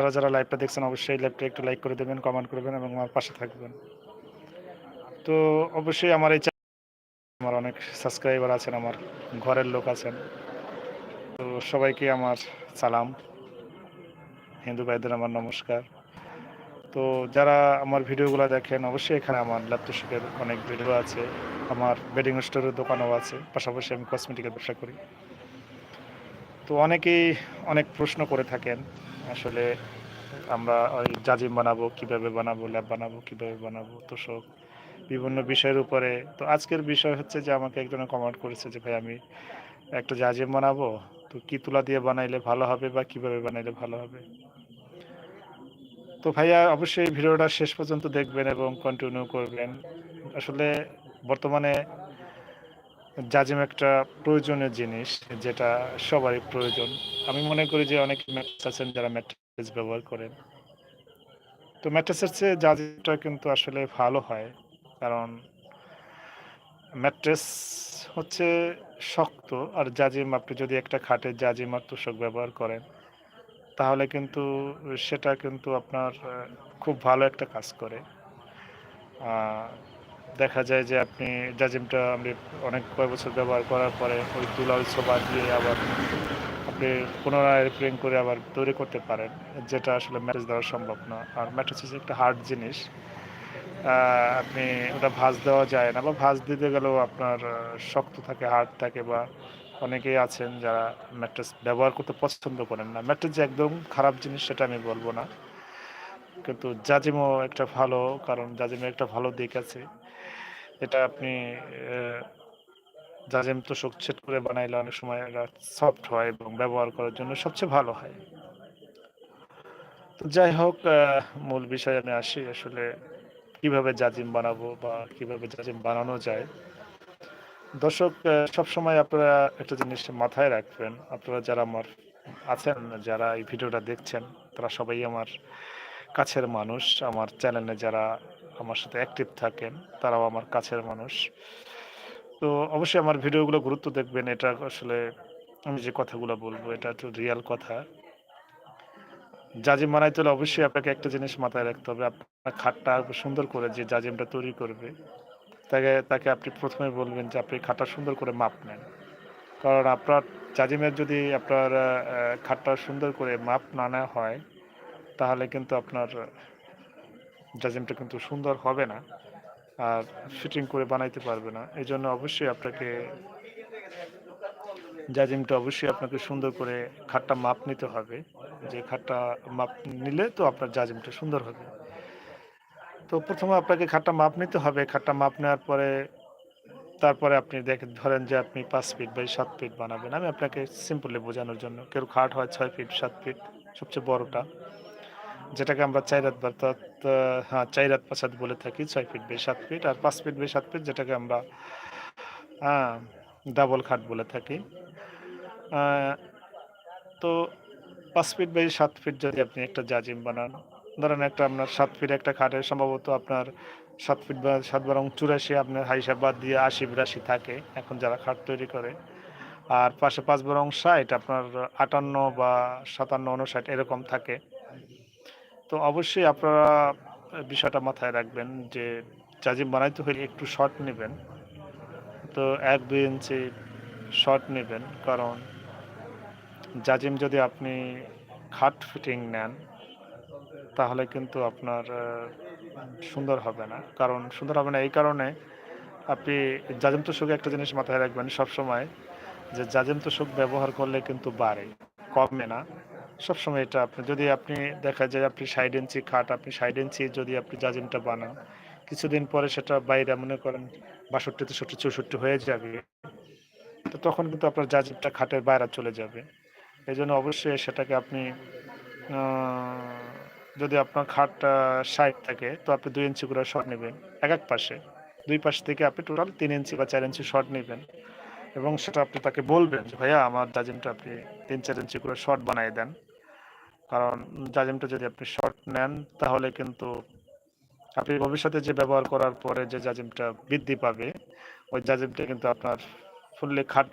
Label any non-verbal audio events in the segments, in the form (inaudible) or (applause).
যারা যারা লাইভটা দেখছেন, অবশ্যই লাইভটা একটু লাইক করে দেবেন কমেন্ট করবেন এবং আমার পাশে থাকবেন। তো অবশ্যই আমার এই আমার অনেক সাবস্ক্রাইবার আছেন, আমার ঘরের লোক আছেন। তো সবাইকে আমার সালাম। হিন্দু ভাইদের আমার নমস্কার। তো যারা আমার ভিডিওগুলো দেখেন, অবশ্যই এখানে আমার ল্যাপটপের অনেক ভিডিও আছে। আমার বেডিং স্টোরের দোকানও আছে। পাশাপাশি আমি কসমেটিকের ব্যবসা করি। তো অনেকেই অনেক প্রশ্ন করে থাকেন আসলে আমরা ওই জাজিম বানাবো, কীভাবে বানাবো, ল্যাব বানাবো, কীভাবে বানাবো, তোষক, বিভিন্ন বিষয়ের উপরে। তো আজকের বিষয় হচ্ছে যে আমাকে একজনে কমেন্ট করেছে যে, ভাই, আমি একটা জাজিম বানাবো, তো কি তুলা দিয়ে বানাইলে ভালো হবে বা কীভাবে বানাইলে ভালো হবে? তো ভাইয়া, অবশ্যই ভিডিওটা শেষ পর্যন্ত দেখবেন এবং কন্টিনিউ করবেন। আসলে বর্তমানে জাজিম একটা প্রয়োজনীয় জিনিস যেটা সবারই প্রয়োজন। আমি মনে করি যে অনেক ম্যাট্রেস আছেন যারা ম্যাট্রেস ব্যবহার করেন। তো ম্যাট্রেসের চেয়ে জাজিমটা কিন্তু আসলে ভালো হয়, কারণ ম্যাট্রেস হচ্ছে শক্ত, আর জাজিম, আপনি যদি একটা খাটে জাজিম আর তোষক ব্যবহার করেন, তাহলে কিন্তু সেটা কিন্তু আপনার খুব ভালো একটা কাজ করে। দেখা যায় যে আপনি জাজিমটা আপনি অনেক কয়েক বছর ব্যবহার করার পরে ওই তুলা ওই দিয়ে আবার আপনি পুনরায় রিপেয়ারিং করে আবার তৈরি করতে পারেন, যেটা আসলে ম্যাট্রেস দেওয়া সম্ভব না। আর ম্যাট্রেস হচ্ছে একটা হার্ড জিনিস। আপনি ওটা ভাঁজ দেওয়া যায় না বা ভাঁজ দিতে গেলেও আপনার শক্ত থাকে হার্ড থাকে বা অনেকেই আছেন যারা ম্যাট্রেস ব্যবহার করতে পছন্দ করেন না। ম্যাট্রেস যে একদম খারাপ জিনিস সেটা আমি বলব না। কিন্তু জাজিমও একটা ভালো, কারণ জাজিমের একটা ভালো দিক আছে। এটা আপনি জাজিম তো সেট করে বানাইলে অনেক সময় এটা সফট হয় এবং ব্যবহার করার জন্য সবচেয়ে ভালো হয়। তো যাই হোক মূল বিষয়ে আমি আসি আসলে কীভাবে জাজিম বানাবো বা কীভাবে জাজিম বানানো যায়। দর্শক সবসময় আপনারা একটা জিনিস মাথায় রাখবেন। আপনারা যারা আমার আছেন, যারা এই ভিডিওটা দেখছেন, তারা সবাই আমার কাছের মানুষ। আমার চ্যানেলে যারা আমার সাথে অ্যাক্টিভ থাকেন, তারাও আমার কাছের মানুষ। তো অবশ্যই আমার ভিডিওগুলো গুরুত্ব দেখবেন, এটা আসলে আমি যে কথাগুলো বলব, এটা তো রিয়াল কথা। জাজিম বানাইতে হলে অবশ্যই আপনাকে একটা জিনিস মাথায় রাখতে হবে, আপনার খাটটা সুন্দর করে যে জাজিমটা তৈরি করবে, তাকে তাকে আপনি প্রথমে বলবেন যে আপনি খাটটা সুন্দর করে মাপ নেন। কারণ আপনার জাজিমের যদি আপনার খাটটা সুন্দর করে মাপ না নেওয়া হয়, তাহলে কিন্তু আপনার জাজিমটা কিন্তু সুন্দর হবে না, আর ফিটিং করে বানাইতে পারবে না। এই জন্য অবশ্যই আপনাকে জাজিমটা অবশ্যই আপনাকে সুন্দর করে খাটটা মাপ নিতে হবে। যে খাটটা মাপ নিলে তো আপনার জাজিমটা সুন্দর হবে। তো প্রথমে আপনাকে খাটটা মাপ নিতে হবে। খাটটা মাপ নেওয়ার পরে তারপরে আপনি দেখেন ধরেন যে আপনি পাঁচ ফিট বাই সাত ফিট বানাবেন। আমি আপনাকে সিম্পলি বোঝানোর জন্য। কেউ খাট হয় ছয় ফিট সাত ফিট সবচেয়ে বড়টা। যেটাকে আমরা চাই রাত অর্থাৎ হ্যাঁ চাই রাত পাঁচ হাত বলে থাকি, ছয় ফিট বাই সাত ফিট আর পাঁচ ফিট বাই সাত ফিট যেটাকে আমরা ডাবল খাট বলে থাকি। তো পাঁচ ফিট বাই সাত ফিট যদি আপনি একটা জাজিম বানান, ধরেন একটা আপনার সাত ফিট একটা খাটে সম্ভবত আপনার সাত ফিট বা সাত বারং চুরাশি আপনার হাইসাব বাদ দিয়ে আশি বিরাশি থাকে এখন যারা খাট তৈরি করে। আর পাশে পাঁচ বরং ষাট, আপনার আটান্ন বা সাতান্ন উনষাট এরকম থাকে। তো অবশ্যই আপনারা বিষয়টা মাথায় রাখবেন যে জাজিম বানাইতে হলে একটু শর্ট নেবেন। তো এক দুই ইঞ্চি শর্ট নেবেন কারণ জাজিম যদি আপনি খাট ফিটিং নেন, তাহলে কিন্তু আপনার সুন্দর হবে না। কারণ সুন্দর হবে না এই কারণে আপনি জাজিম তোষকে একটা জিনিস মাথায় রাখবেন সবসময় যে জাজিম তোষক ব্যবহার করলে কিন্তু বাড়ে, কমে না। সবসময় এটা আপনি, যদি আপনি দেখা যায় আপনি সাইড ইঞ্চি খাট, আপনি সাইড ইঞ্চি যদি আপনি জাজিমটা বানান, কিছুদিন পরে সেটা বাইরে মনে করেন বাষট্টি তেষট্টি চৌষট্টি হয়ে যাবে, তো তখন কিন্তু আপনার জাজিমটা খাটের বাইরে চলে যাবে। এই জন্য অবশ্যই সেটাকে আপনি যদি আপনার খাটটা ষাট থাকে, তো আপনি দুই ইঞ্চি করে শর্ট নেবেন, এক এক পাশে। দুই পাশ থেকে আপনি টোটাল তিন ইঞ্চি বা চার ইঞ্চি শর্ট নেবেন এবং সেটা আপনি তাকে বলবেন যে, ভাইয়া, আমার জাজিমটা আপনি তিন চার ইঞ্চি করে শর্ট বানিয়ে দেন। কারণ জাজিমটা যদি আপনি শর্ট নেন, তাহলে কিন্তু আপনি ভবিষ্যতে যে ব্যবহার করার পরে যে জাজিমটা বৃদ্ধি পাবে, ওই জাজিমটা কিন্তু আপনার ফুললি খাট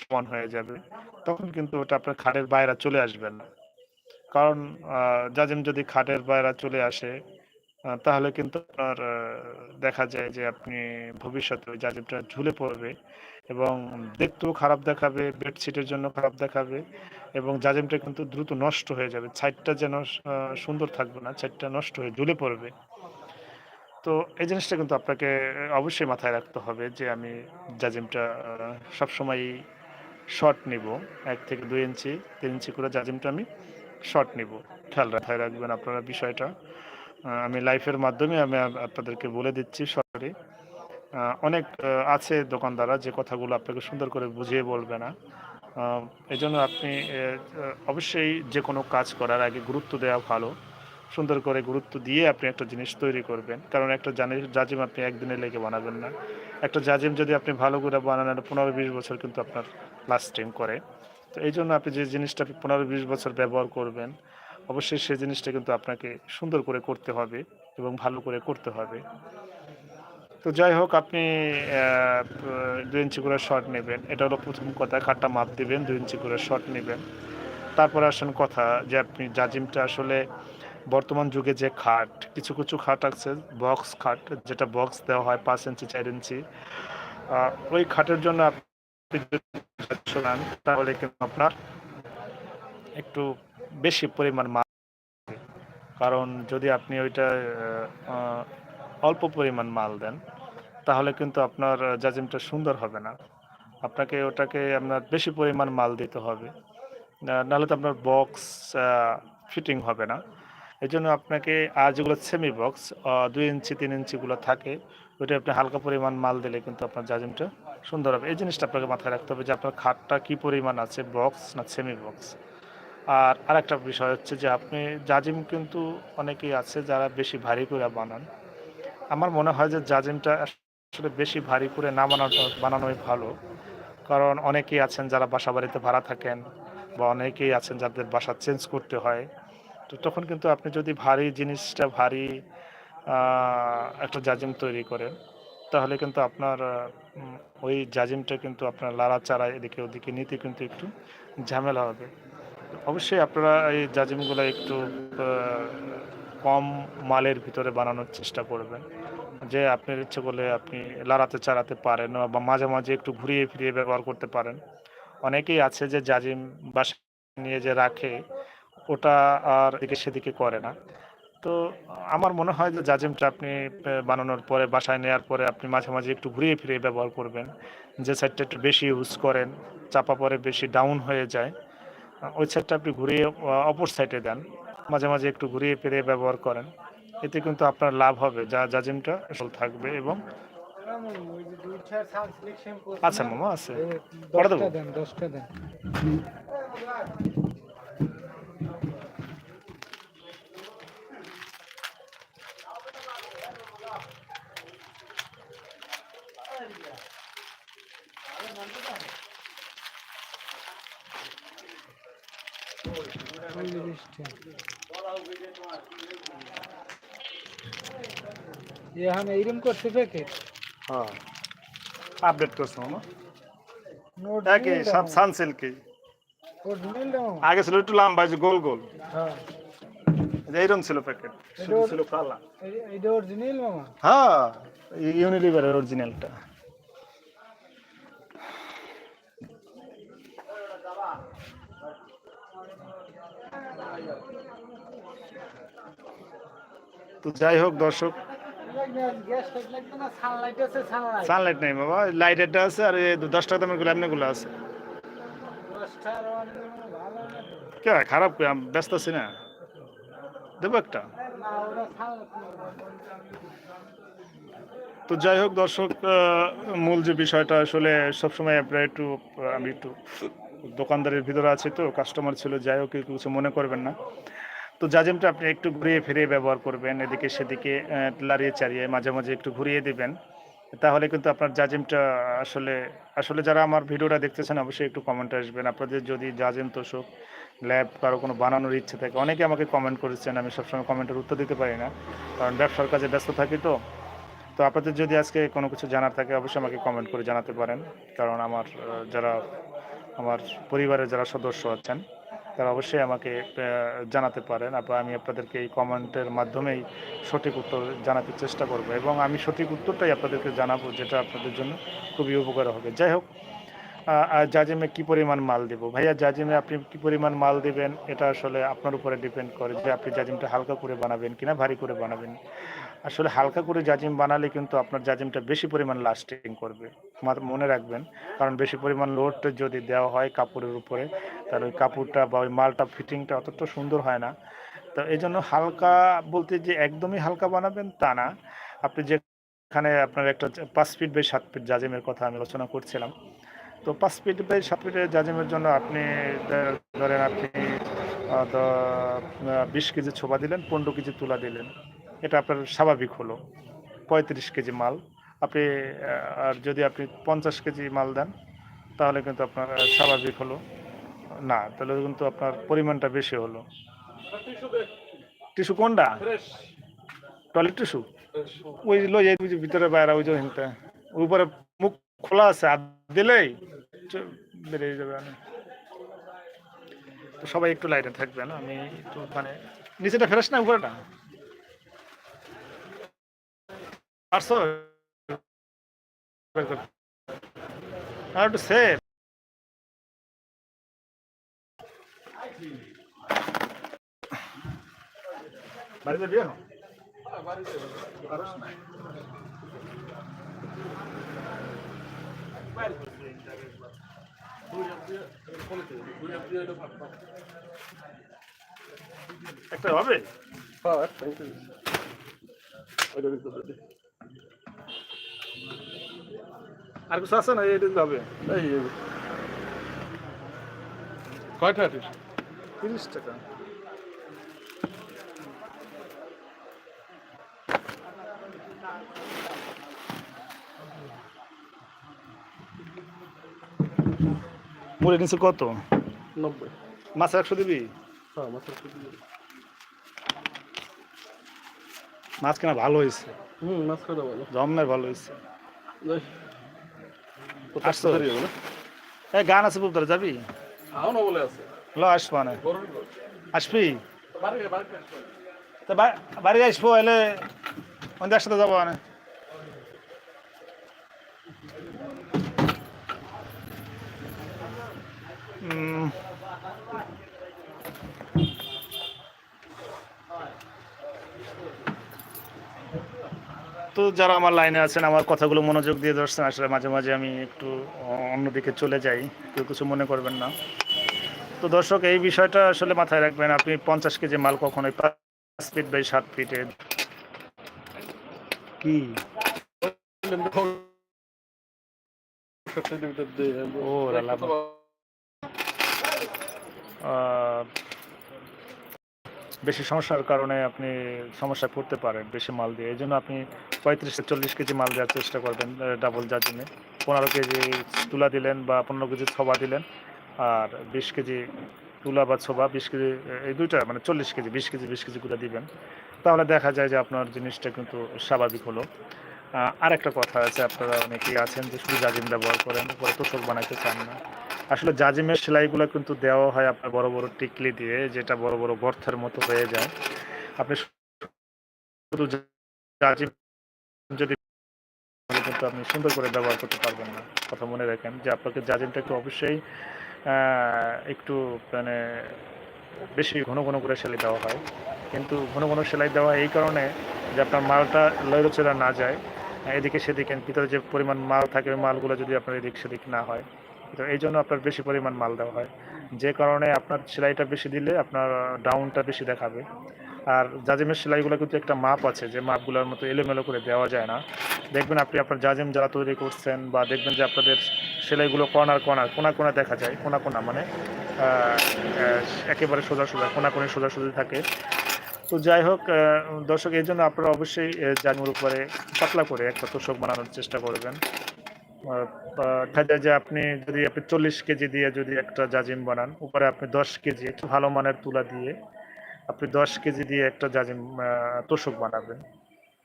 সমান হয়ে যাবে। তখন কিন্তু ওটা আপনার খাটের বাইরে চলে আসবে না। কারণ জাজিম যদি খাটের বাইরে চলে আসে তাহলে কিন্তু আপনার দেখা যায় যে আপনি ভবিষ্যতে ওই জাজিমটা ঝুলে পড়বে এবং দেখতেও খারাপ দেখাবে বেডশিটের জন্য খারাপ দেখাবে এবং জাজিমটা কিন্তু দ্রুত নষ্ট হয়ে যাবে। ছাইটটা যেন সুন্দর থাকবে না ছাইটটা নষ্ট হয়ে ঝুলে পড়বে। তো এই জিনিসটা কিন্তু আপনাকে অবশ্যই মাথায় রাখতে হবে যে আমি জাজিমটা সবসময় শর্ট নিব। এক থেকে দুই ইঞ্চি, তিন ইঞ্চি করে জাজিমটা আমি শর্ট নিব। খেয়াল রাখায় রাখবেন আপনারা বিষয়টা। আমি লাইফের মাধ্যমে আমি আপনাদেরকে বলে দিচ্ছি আহ, অনেক আছে দোকানদাররা যে কথাগুলো আপনাকে সুন্দর করে বুঝিয়ে বলবে না। এই জন্য আপনি অবশ্যই যে কোনো কাজ করার আগে গুরুত্ব দেওয়া ভালো। সুন্দর করে গুরুত্ব দিয়ে আপনি একটা জিনিস তৈরি করবেন। কারণ একটা জাজিম আপনি একদিনে লেগে বানাবেন না। একটা জাজিম যদি আপনি ভালো করে বানান এটা পনেরো বিশ বছর কিন্তু আপনার লাস্টিং করে। তো এই জন্য আপনি যে জিনিসটা পনেরো বিশ বছর ব্যবহার করবেন অবশ্যই সেই জিনিসটা কিন্তু আপনাকে সুন্দর করে করতে হবে এবং ভালো করে করতে হবে। তো যাই হোক, আপনি দুই ইঞ্চি করে শর্ট নেবেন। এটা হলো প্রথম কথা খাটটা মাপ দিবেন, দুই ইঞ্চি করে শর্ট নেবেন। তারপরে আসেন কথা যে আপনি জাজিমটা আসলে বর্তমান যুগে যে খাট, কিছু কিছু খাট আছে বক্স খাট, যেটা বক্স দেওয়া হয় পাঁচ ইঞ্চি, চার ইঞ্চি। ওই খাটের জন্য আপনি তাহলে কিন্তু আপনার একটু বেশি পরিমাণ মাল কারণ যদি আপনি ওইটা অল্প পরিমাণ মাল দেন, তাহলে কিন্তু আপনার জাজিমটা সুন্দর হবে না। আপনাকে ওটাকে আপনার বেশি পরিমাণ মাল দিতে হবে। নাহলে তো আপনার বক্স ফিটিং হবে না। এই জন্য আপনাকে আর যেগুলো সেমি বক্স দুই ইঞ্চি, তিন ইঞ্চিগুলো থাকে। ওইটা আপনি হালকা পরিমাণ মাল দিলে কিন্তু আপনার জাজিমটা সুন্দর হবে। এই জিনিসটা আপনাকে মাথায় রাখতে হবে যে আপনার খাটটা কী পরিমাণ আছে বক্স না সেমি বক্স আর আরেকটা বিষয় হচ্ছে যে আপনি জাজিম কিন্তু অনেকেই আছে যারা বেশি ভারী করে বানান। আমার মনে হয় যে জাজিমটা আসলে বেশি ভারী করে না বানানো বানানোই ভালো। কারণ অনেকেই আছেন যারা বাসা বাড়িতে ভাড়া থাকেন বা অনেকেই আছেন যাদের বাসা চেঞ্জ করতে হয়। তো তখন কিন্তু আপনি যদি ভারী জিনিসটা, ভারী একটা জাজিম তৈরি করেন, তাহলে কিন্তু আপনার ওই জাজিমটা কিন্তু আপনার লাড়া চারা এদিকে ওদিকে নিতে কিন্তু একটু ঝামেলা হবে। অবশ্যই আপনারা এই জাজিমগুলো একটু কম মালের ভিতরে বানানোর চেষ্টা করবেন। যে আপনার ইচ্ছে করলে আপনি লাড়াতে চাড়াতে পারেন বা মাঝে মাঝে একটু ঘুরিয়ে ফিরিয়ে ব্যবহার করতে পারেন। অনেকেই আছে যে জাজিম বাসা নিয়ে যে রাখে, ওটা আর এদিকে সেদিকে করে না। তো আমার মনে হয় যে জাজিমটা আপনি বানানোর পরে, বাসায় নেওয়ার পরে আপনি মাঝে মাঝে একটু ঘুরিয়ে ফিরিয়ে ব্যবহার করবেন। যে সাইডটা একটু বেশি ইউজ করেন, চাপা পরে বেশি ডাউন হয়ে যায়। ওই সাইডটা আপনি ঘুরিয়ে অপর সাইডে দেন। মাঝে মাঝে একটু ঘুরিয়ে ফিরিয়ে ব্যবহার করেন। এতে কিন্তু আপনার লাভ হবে। যা জাজিমটা আসল থাকবে এবং আচ্ছা মামা আছে। দেবো? দশটা দেন চল্লিশটা এখন এইরকম করছে প্যাকেট হ্যাঁ আপডেট করছে মামা একই সব সানসিল্কি আগে ছিল একটু লম্বা যে গোল গোল হ্যাঁ এইরকম ছিল প্যাকেট শুধু ছিল কালা এই- এইটা অরিজিনাল মামা হ্যাঁ ইউনিলিভারের অরিজিনালটা তো যাই হোক, দর্শক। সানলাইট নেই বাবা লাইটেরটা আছে আর দশ টাকা দামেরগুলো এমনিগুলো আছে। কে, খারাপ ব্যস্ত আছি না? দেবো একটা। তো যাই হোক, দর্শক মূল যে বিষয়টা, আসলে সবসময় আপনারা একটু আমি একটু দোকানদারের ভিতরে আছে তো কাস্টমার ছিল, যাই হোক কিছু মনে করবেন না। তো জাজিমটা আপনি একটু ঘুরিয়ে ফিরিয়ে ব্যবহার করবেন, এদিকে সেদিকে লাড়িয়ে চাড়িয়ে মাঝে মাঝে একটু ঘুরিয়ে দিবেন। তাহলে কিন্তু আপনার জাজিমটা আসলে আসলে যারা আমার ভিডিওটা দেখতেছেন, অবশ্যই একটু কমেন্ট আসবেন। আপনাদের যদি জাজিম তোষক, ল্যাব কারও কোনো বানানোর ইচ্ছে থাকে, অনেকে আমাকে কমেন্ট করেছেন, আমি সবসময় কমেন্টের উত্তর দিতে পারি না, কারণ ব্যবসার কাজে ব্যস্ত থাকি তো। তো আপনাদের যদি আজকে কোনো কিছু জানার থাকে, অবশ্যই আমাকে কমেন্ট করে জানাতে পারেন, কারণ আমার যারা আমার পরিবারের যারা সদস্য আছেন, তারা অবশ্যই আমাকে জানাতে পারেন। বা আমি আপনাদেরকে এই কমেন্টের মাধ্যমেই সঠিক উত্তর জানাতে চেষ্টা করব এবং আমি সঠিক উত্তরটাই আপনাদেরকে জানাব, যেটা আপনাদের জন্য খুবই উপকার হবে। যাই হোক জাজিমে কি পরিমাণ মাল দেব? ভাইয়া, জাজিমে আপনি কি পরিমাণ মাল দেবেন? এটা আসলে আপনার উপরে ডিপেন্ড করে যে আপনি জাজিমটা হালকা করে বানাবেন কিনা, ভারী করে বানাবেন। আসলে হালকা করে জাজিম বানালে কিন্তু আপনার জাজিমটা বেশি পরিমাণ লাস্টিং করবে। মনে রাখবেন, কারণ বেশি পরিমাণ লোড যদি দেওয়া হয় কাপড়ের উপরে, তাহলে ওই কাপড়টা বা ওই মালটা ফিটিংটা অতটা সুন্দর হয় না। তো এই জন্য হালকা বলতে যে একদমই হালকা বানাবেন তা না। আপনি যেখানে আপনার একটা পাঁচ ফিট বাই সাত ফিট জাজিমের কথা আমি আলোচনা করছিলাম। তো পাঁচ ফিট বাই সাত ফিটের জাজিমের জন্য আপনি ধরেন আপনি বিশ কেজি ছোবা দিলেন, পনেরো কেজি তুলা দিলেন। এটা আপনার স্বাভাবিক হলো। পঁয়ত্রিশ কেজি মাল। আপনি আর যদি আপনি পঞ্চাশ কেজি মাল দেন তাহলে কিন্তু আপনার স্বাভাবিক হলো। না তাহলে কিন্তু আপনার পরিমাণটা বেশি হলো। টিস্যু কোনটা? Toilet tissue? ওই যে ভিতরে বাইরে ওই যে উপরে মুখ খোলা আছে আর দিলেই বেরিয়ে যাবে। তো সবাই একটু লাইনে থাকবেন আমি একটু মানে নিচেটা ফেরাস না উপরেটা? পারছ? আর একটু সেফ বাড়িতে বিয়ে না? একটা হবে? আর কিছু আছে না? এটা হবে কয়টা তিরিশ টাকা। মুড়ে নিচে কত? নব্বই। মাছ একশো দিবি? হ্যাঁ মাত্র মাছ কেনা ভালো হয়েছে? হুম মাছ খাওয়া ভালো। জমের ভালো হয়েছে। আসছো? এই গান আছে বুবদার যাবি? ল আসব না। আসবি? তা বাড়ি আসব এলে আমাদের একসাথে যাব না। উম, তো যারা আমার লাইনে আছেন আমার কথাগুলো মনোযোগ দিয়ে ধরছেন আসলে মাঝে মাঝে আমি একটু অন্যদিকে চলে যাই। কেউ কিছু মনে করবেন না। তো দর্শক এই বিষয়টা আসলে মাথায় রাখবেন আপনি পঞ্চাশ কেজি মাল কখনোই পাঁচ ফিট বাই সাত ফিটে কি? ও বেশি সমস্যার কারণে আপনি সমস্যায় পড়তে পারেন বেশি মাল দিয়ে। এই জন্য আপনি পঁয়ত্রিশ চল্লিশ কেজি মাল দেওয়ার চেষ্টা করবেন ডাবল জাজিমে পনেরো কেজি তুলা দিলেন বা পনেরো কেজি ছবা দিলেন, আর বিশ কেজি তুলা বা ছোবা, বিশ কেজি এই দুইটা মানে চল্লিশ কেজি, বিশ কেজি বিশ কেজি করে দিবেন। তাহলে দেখা যায় যে আপনার জিনিসটা কিন্তু স্বাভাবিক হলো। আরেকটা কথা আছে, আপনারা অনেকেই আছেন যে শুধু জাজিম ব্যবহার করেন, উপরে তোষক বানাইতে চান না। আসলে জাজিমের সেলাইগুলো কিন্তু দেওয়া হয় আপনার বড় বড় টিকলি দিয়ে, যেটা বড় বড় গর্তের মতো হয়ে যায়। আপনি শুধু জাজিম যদি কিন্তু আপনি সুন্দর করে ব্যবহার করতে পারবেন না। কথা মনে রাখেন যে আপনাকে জাজিমটা একটু অবশ্যই একটু মানে বেশি ঘন ঘন করে সেলাই দেওয়া হয়। কিন্তু ঘন ঘন সেলাই দেওয়া এই কারণে যে আপনার মালটা লয়রচেরা না যায়, এদিকে সেদিকে, ভিতরে যে পরিমাণ মাল থাকে ওই মালগুলো যদি আপনার এদিক সেদিক না হয়। তো এই জন্য আপনার বেশি পরিমাণ মাল দেওয়া হয়। যে কারণে আপনার সেলাইটা বেশি দিলে আপনার ডাউনটা বেশি দেখাবে। আর জাজিমের সেলাইগুলো কিন্তু একটা মাপ আছে, যে মাপগুলোর মতো এলোমেলো করে দেওয়া যায় না। দেখবেন আপনি আপনার জাজিম যারা তৈরি করছেন বা দেখবেন যে আপনাদের সেলাইগুলো কর্নার কর্নার কোনা কোনা দেখা যায় কোনা কোনা মানে একেবারে সোজা সোজা কোনা কোণে সোজা সোজা থাকে। তো যাই হোক দর্শক, এই জন্য আপনারা অবশ্যই জাজিমের উপরে পাতলা করে একটা তোষক বানানোর চেষ্টা করবেন। দেখা যায় যে আপনি যদি আপনি চল্লিশ কেজি দিয়ে যদি একটা জাজিম বানান, উপরে আপনি দশ কেজি একটু ভালো মানের তুলা দিয়ে আপনি দশ কেজি দিয়ে একটা জাজিম তোষক বানাবেন।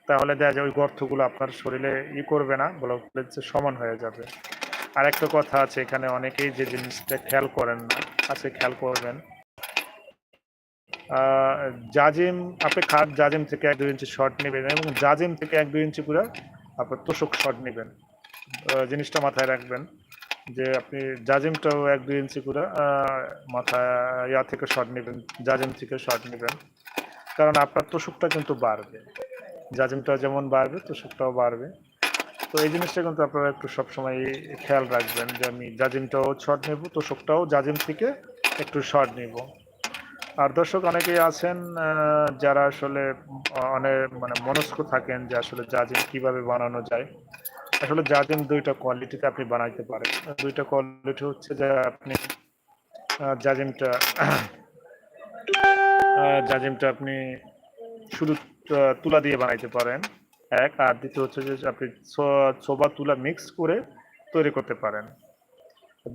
তাহলে দেখা যায় ওই গর্তগুলো আপনার শরীরে ই করবে না, বলে হচ্ছে সমান হয়ে যাবে। আর একটা কথা আছে, এখানে অনেকেই যে জিনিসটা খেয়াল করেন না, আছে খেয়াল করবেন। জাজিম, আপনি খাট জাজিম থেকে এক দুই ইঞ্চি শর্ট নেবেন এবং জাজিম থেকে এক দুই ইঞ্চি করে আপনার তোষক শর্ট নেবেন। জিনিসটা মাথায় রাখবেন যে আপনি জাজিমটাও এক দুই ইঞ্চি করে মাথায় ইয়া থেকে শর্ট নেবেন, জাজিম থেকে শর্ট নেবেন। কারণ আপনার তোষকটা কিন্তু বাড়বে। জাজিমটা যেমন বাড়বে, তোষকটাও বাড়বে। তো এই জিনিসটা কিন্তু আপনারা একটু সবসময় খেয়াল রাখবেন যে আমি জাজিমটাও শর্ট নেব, তোষকটাও জাজিম থেকে একটু শর্ট নেব। আর দর্শক, অনেকেই আছেন যারা আসলে অনেক মানে মনস্ক থাকেন যে আসলে জাজিম কীভাবে বানানো যায়। আসলে জাজিম দুইটা কোয়ালিটিতে আপনি বানাইতে পারেন। দুইটা কোয়ালিটি হচ্ছে যে আপনি জাজিমটা জাজিমটা আপনি শুধু তুলা দিয়ে বানাইতে পারেন, এক। আর দ্বিতীয় হচ্ছে যে আপনি ছোবা তুলা মিক্স করে তৈরি করতে পারেন।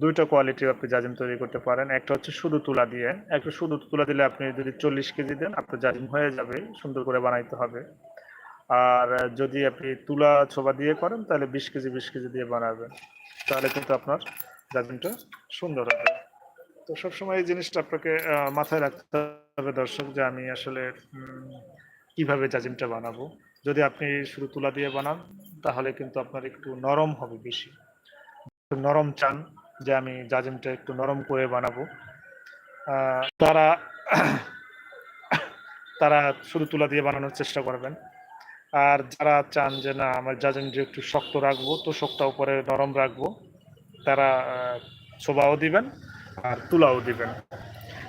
দুইটা কোয়ালিটি আপনি জাজিম তৈরি করতে পারেন। একটা হচ্ছে শুধু তুলা দিয়ে। একটা শুধু তুলা দিলে আপনি যদি চল্লিশ কেজি দেন, আপনার জাজিম হয়ে যাবে, সুন্দর করে বানাইতে হবে। আর যদি আপনি তুলা ছোবা দিয়ে করেন, তাহলে বিশ কেজি বিশ কেজি দিয়ে বানাবেন। তাহলে কিন্তু আপনার জাজিমটা সুন্দর হবে। তো সবসময় এই জিনিসটা আপনাকে মাথায় রাখতে হবে দর্শক যে আমি আসলে কীভাবে জাজিমটা বানাবো। যদি আপনি শুধু তুলা দিয়ে বানান, তাহলে কিন্তু আপনার একটু নরম হবে বেশি। নরম চান যে আমি জাজিমটা একটু নরম করে বানাবো। তারা তারা শুধু তুলা দিয়ে বানানোর চেষ্টা করবেন। আর যারা চান যে না, আমার জাজিমটা একটু শক্ত রাখব, তো শক্ত উপরে নরম রাখব, তারা ছোবাও দিবেন আর তুলাও দিবেন।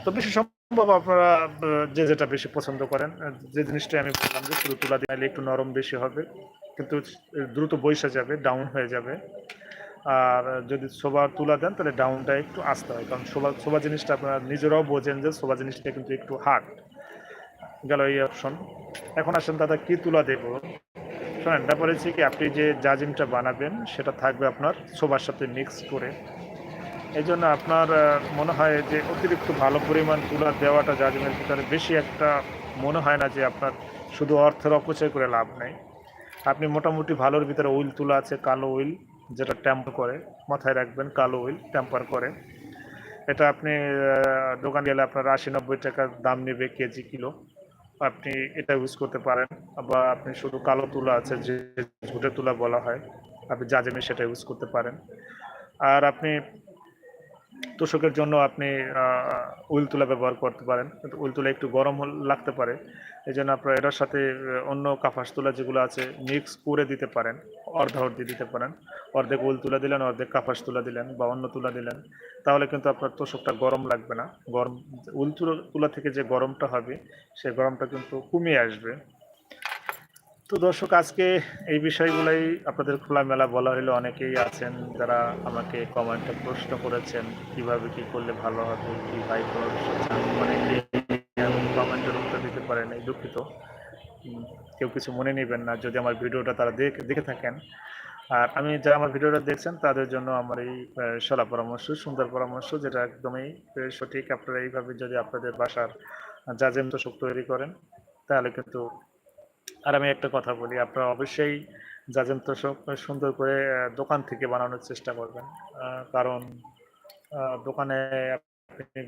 তো বেশি সম্ভব আপনারা যে যেটা বেশি পছন্দ করেন যে জিনিসটা আমি বললাম যে শুধু তুলা দিলে একটু নরম বেশি হবে, কিন্তু দ্রুত বৈশা যাবে ডাউন হয়ে যাবে। আর যদি শোভা তুলা দেন, তাহলে ডাউনটা একটু আসতে হয়, কারণ শোভা শোভা জিনিসটা আপনারা নিজেরাও বোঝেন যে শোভা জিনিসটা কিন্তু একটু হার্ড গেল এই অপশন এখন আসেন দাদা, কি তুলা দেব? শোনেন, ব্যাপার হচ্ছে কি, আপনি যে জাজিমটা বানাবেন, সেটা থাকবে আপনার শোভার সাথে মিক্স করে। এই জন্য আপনার মনে হয় যে অতিরিক্ত ভালো পরিমাণ তুলা দেওয়াটা জাজিমের ভিতরে বেশি একটা মনে হয় না যে আপনার শুধু অর্থের অপচয় করে লাভ নেই। আপনি মোটামুটি ভালোর ভিতরে উইল তুলা আছে, কালো উইল যেটা ট্যাম্পার করে, মাথায় রাখবেন, কালো উইল ট্যাম্পার করে। এটা আপনি দোকান গেলে আপনার আশি নব্বই টাকার দাম নেবে কেজি, কিলো। আপনি এটা ইউজ করতে পারেন। বা আপনি শুধু কালো তুলা আছে, যে ঝুটে তুলা বলা হয়, আপনি যা জাজেমে সেটা ইউজ করতে পারেন। আর আপনি তোষকের জন্য আপনি উইল তুলা ব্যবহার করতে পারেন। কিন্তু উইল তুলা একটু গরম লাগতে পারে। এই জন্য আপনার এটার সাথে অন্য কাফাস তুলা যেগুলো আছে, মিক্স করে দিতে পারেন। অর্ধা অর্ধি দিতে পারেন। অর্ধেক উইল তুলা দিলেন, অর্ধেক কাফাস তুলা দিলেন বা অন্য তুলা দিলেন, তাহলে কিন্তু আপনার তোষকটা গরম লাগবে না। গরম তুলা তুলা থেকে যে গরমটা হবে সেই গরমটা কিন্তু কমিয়ে আসবে। তো দর্শক, আজকে এই বিষয়গুলোই আপনাদের খোলামেলা বলা হলো। অনেকেই আছেন যারা আমাকে কমেন্টে প্রশ্ন করেছেন, কীভাবে কি করলে ভালো হবে, কি ভাই কমেন্টের উত্তর দিতে পারেন এই দুঃখিত। কেউ কিছু মনে নেবেন না, যদি আমার ভিডিওটা তারা দেখে দেখে থাকেন। আর আমি যারা আমার ভিডিওটা দেখছেন, তাদের জন্য আমার এই সলা পরামর্শ, সুন্দর পরামর্শ, যেটা একদমই সঠিক। আপনারা এইভাবে যদি আপনাদের বাসার জাজেম তোষক তৈরি করেন, তাহলে কিন্তু আর আমি একটা কথা বলি, আপনারা অবশ্যই তোষক সুন্দর করে দোকান থেকে বানানোর চেষ্টা করবেন। কারণ দোকানে আপনি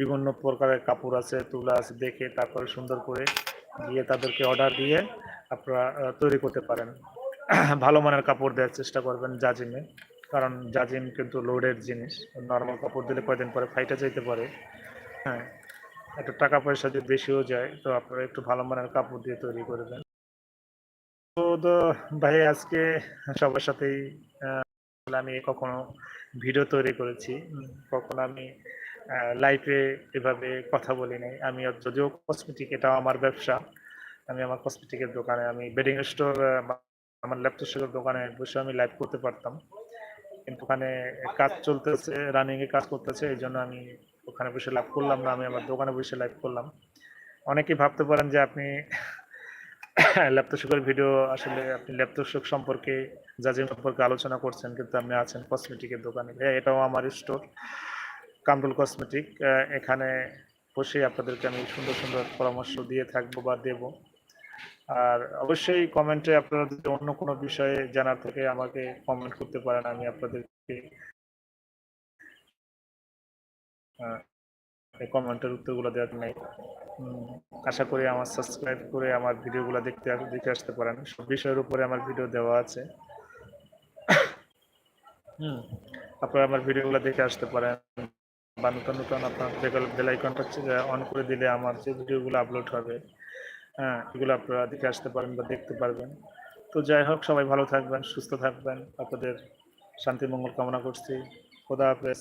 বিভিন্ন প্রকারের কাপড় আছে, তুলা আছে, দেখে তারপরে সুন্দর করে দিয়ে তাদেরকে অর্ডার দিয়ে আপনারা তৈরি করতে পারেন। (clears throat) ভালো মানের কাপড় দেওয়ার চেষ্টা করবেন জাজিমে। কারণ জাজিম কিন্তু লোডের জিনিস। নর্মাল কাপড় দিলে কয়দিন পরে ফাইটা যেতে পারে। হ্যাঁ একটু টাকা পয়সা যদি বেশিও যায়, তো আপনারা একটু ভালো মানের কাপড় দিয়ে তৈরি করবেন তো তো ভাই, আজকে সবার সাথেই আমি কখনো ভিডিও তৈরি করেছি কখনো আমি লাইফে এভাবে কথা বলি নাই। আমি যদিও কসমেটিক এটাও আমার ব্যবসা। আমি আমার কসমেটিকের দোকানে, আমি বেডিং স্টোর আমার ল্যাপটপের দোকানে বসে আমি লাইভ করতে পারতাম। কিন্তু ওখানে কাজ চলতেছে রানিংয়ে কাজ করতেছে, এই জন্য আমি ওখানে বসে লাভ করলাম না আমি আমার দোকানে বসে লাইভ করলাম। অনেকেই ভাবতে পারেন যে আপনি (coughs) ল্যাপটপের ভিডিও আসলে আপনি ল্যাপটপ সম্পর্কে জাজিম সম্পর্কে আলোচনা করছেন কিন্তু আপনি আছেন কসমেটিকের দোকানে। হ্যাঁ, এটাও আমার স্টোর কামরুল কসমেটিক এখানে বসে আপনাদেরকে আমি সুন্দর সুন্দর পরামর্শ দিয়ে থাকব বা দেব। আর অবশ্যই কমেন্টে আপনারা যদি অন্য কোনো বিষয়ে জানার থেকে আমাকে কমেন্ট করতে পারেন আমি আপনাদেরকে কমেন্টের উত্তরগুলো দেওয়ার নাই আশা করি আমার সাবস্ক্রাইব করে আমার ভিডিওগুলো দেখতে দেখে আসতে পারেন। সব বিষয়ের উপরে আমার ভিডিও দেওয়া আছে। হুম, আপনারা আমার ভিডিওগুলো দেখে আসতে পারেন বা নতুন নতুন আপনার বেল অন করে দিলে আমার যে ভিডিওগুলো আপলোড হবে হ্যাঁ এগুলো আপনারা দেখে আসতে পারেন বা দেখতে পারবেন। তো যাই হোক, সবাই ভালো থাকবেন, সুস্থ থাকবেন। আপনাদের শান্তি মঙ্গল কামনা করছি। খোদা হাফেজ।